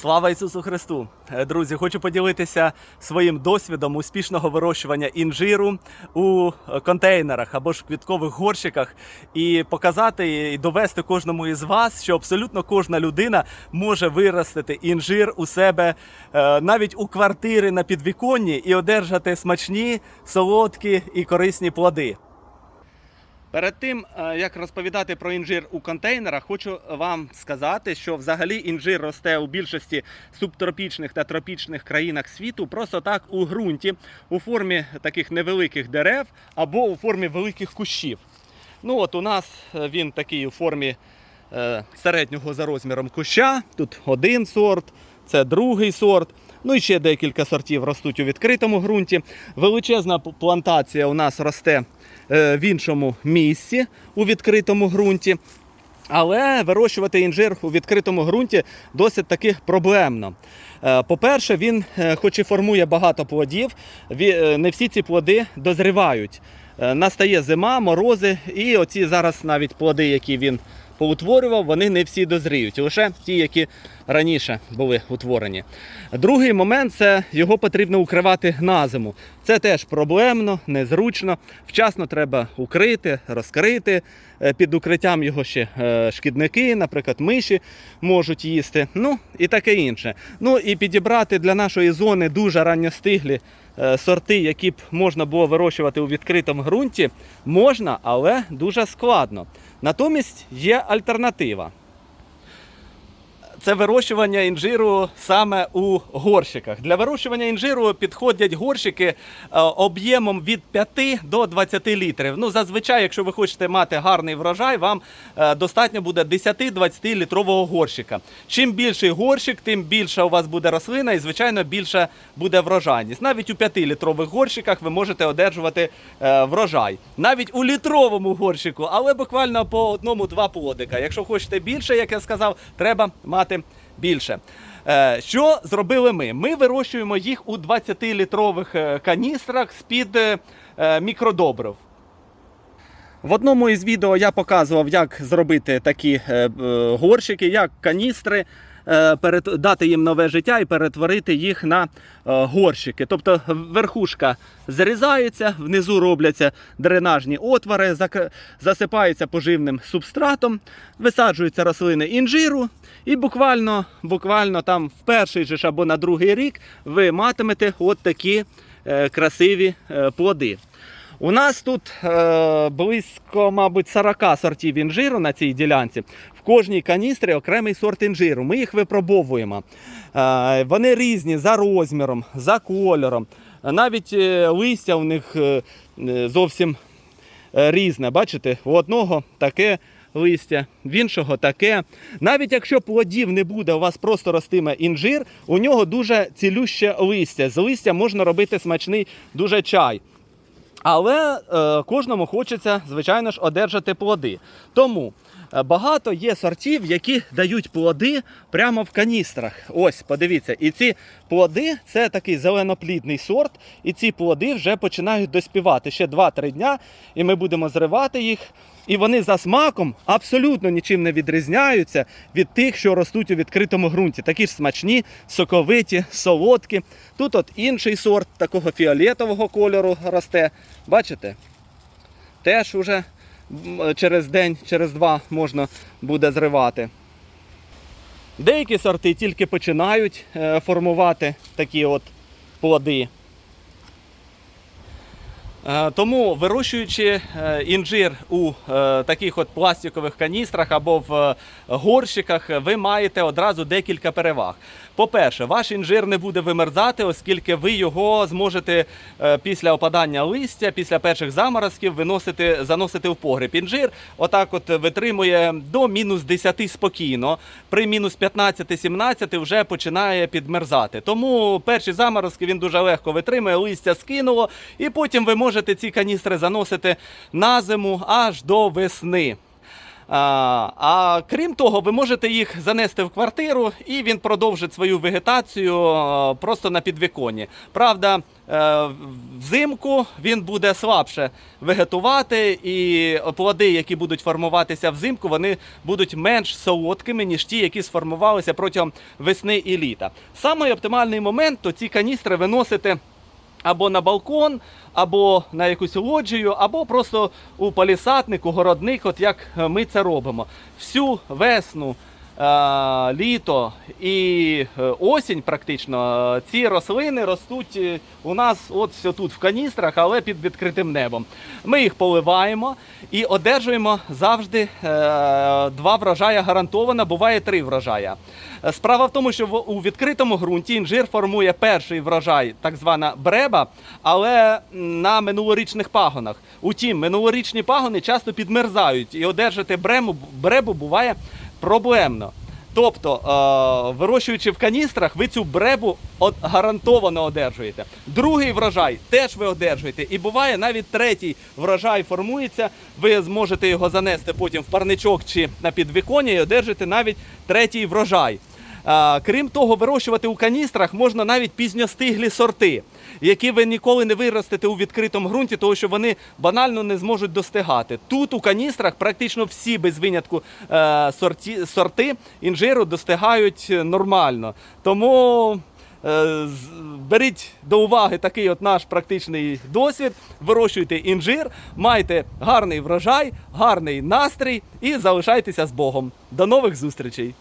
Слава Ісусу Христу! Е, Друзі, хочу поділитися своїм досвідом успішного вирощування інжиру у е, контейнерах або ж квіткових горщиках і показати і довести кожному із вас, що абсолютно кожна людина може виростити інжир у себе е, навіть у квартири на підвіконні і одержати смачні, солодкі і корисні плоди. Перед тим е, як розповідати про інжир у контейнерах, хочу вам сказати, що взагалі інжир росте у більшості субтропічних та тропічних країнах світу просто так у ґрунті, у формі таких невеликих дерев або у формі великих кущів. Ну от у нас е, він такий у формі е, середнього за розміром куща. Тут один сорт, це другий сорт. Ну і ще декілька сортів ростуть у відкритому ґрунті. Величезна плантація у нас росте е, в іншому місці у відкритому ґрунті. Але вирощувати інжир у відкритому ґрунті досить таки проблемно. Е, По-перше, він, е, хоч і формує багато плодів, не всі ці плоди дозрівають. Настає зима, морози, і оці зараз навіть плоди, які він поутворював, вони не всі дозріють, лише ті, які раніше були утворені. Другий момент це його потрібно укривати на зиму. Це теж проблемно, незручно. Вчасно треба укрити, розкрити. Е, Під укриттям його ще е, шкідники, наприклад, миші можуть їсти. Ну і таке інше. Ну і підібрати для нашої зони дуже ранньостиглі сорти, які б можна було вирощувати у відкритому ґрунті, можна, але дуже складно. Натомість є альтернатива. Це вирощування інжиру саме у горщиках. Для вирощування інжиру підходять горщики е, об'ємом від 5 до 20 літрів. Ну, зазвичай, якщо ви хочете мати гарний врожай, вам е, достатньо буде 10-20 літрового горщика. Чим більший горщик, тим більша у вас буде рослина і, звичайно, більша буде врожайність. Навіть у 5-літрових горщиках ви можете одержувати е, врожай. Навіть у літровому горщику, але буквально по одному-два плодика. Якщо хочете більше, як я сказав, треба мати більше. Е, Що зробили ми? Ми вирощуємо їх у 20-літрових е, каністрах з-під е, мікродобрив. В одному із відео я показував, як зробити такі горщики, як каністри, дати їм нове життя і перетворити їх на е, горщики. Тобто верхушка зрізається, внизу робляться дренажні отвори, засипаються поживним субстратом, висаджуються рослини інжиру, і буквально, буквально там в перший же або на другий рік ви матимете от такі е, красиві е, плоди. У нас тут е, близько, мабуть, 40 сортів інжиру на цій ділянці. В кожній каністрі окремий сорт інжиру. Ми їх випробовуємо. Е, вони різні за розміром, за кольором. Навіть е, листя у них е, е, зовсім різне. Бачите, у одного таке листя, в іншого таке. Навіть якщо плодів не буде, у вас просто ростиме інжир, у нього дуже цілюще листя. З листя можна робити смачний дуже чай. Але е, кожному хочеться, звичайно ж, одержати плоди. Тому багато є сортів, які дають плоди прямо в каністрах. Ось, подивіться, і ці плоди це такий зеленоплідний сорт, і ці плоди вже починають доспівати ще 2-3 дня, і ми будемо зривати їх. І вони за смаком абсолютно нічим не відрізняються від тих, що ростуть у відкритому ґрунті. Такі ж смачні, соковиті, солодкі. Тут от інший сорт такого фіолетового кольору росте. Бачите? Теж уже через день, через два можна буде зривати. Деякі сорти тільки починають е, формувати такі от плоди. Е, Тому вирощуючи е, інжир у е, таких от пластикових каністрах або в горщиках, ви маєте одразу декілька переваг. По-перше, ваш інжир не буде вимерзати, оскільки ви його зможете після опадання листя, після перших заморозків виносити, заносити в погріб. Інжир отак от витримує до мінус 10 спокійно. При мінус 15-17 вже починає підмерзати. Тому перші заморозки він дуже легко витримує, листя скинуло, і потім ви можете ці каністри заносити на зиму аж до весни. А, а крім того, ви можете їх занести в квартиру, і він продовжить свою вегетацію просто на підвіконні. Правда, е, взимку він буде слабше вегетувати, і плоди, які будуть формуватися взимку, вони будуть менш солодкими, ніж ті, які сформувалися протягом весни і літа. Самий оптимальний момент то ці каністри виносити або на балкон, або на якусь лоджію, або просто у палісатник, у городник, от як е, ми це робимо. Всю весну, літо і е, осінь, практично, е, ці рослини ростуть е, у нас от все тут в каністрах, але під відкритим небом. Ми їх поливаємо і одержуємо завжди е, два врожая гарантовано, буває три врожая. Е, Справа в тому, що у відкритому ґрунті інжир формує перший врожай, так звана бреба, але на минулорічних пагонах. Утім, минулорічні пагони часто підмерзають, і одержати брему, бребу буває проблемно. Тобто, е, вирощуючи в каністрах, ви цю бребу гарантовано одержуєте. Другий врожай теж ви одержуєте. І буває навіть третій врожай формується. Ви зможете його занести потім в парничок чи на підвіконня і одержите навіть третій врожай. Крім того, вирощувати у каністрах можна навіть пізньостиглі сорти, які ви ніколи не виростете у відкритому ґрунті, тому що вони банально не зможуть достигати. Тут у каністрах практично всі без винятку е, сорти інжиру достигають е, нормально. Тому е, беріть до уваги такий от наш практичний досвід, вирощуйте інжир, майте гарний врожай, гарний настрій і залишайтеся з Богом. До нових зустрічей!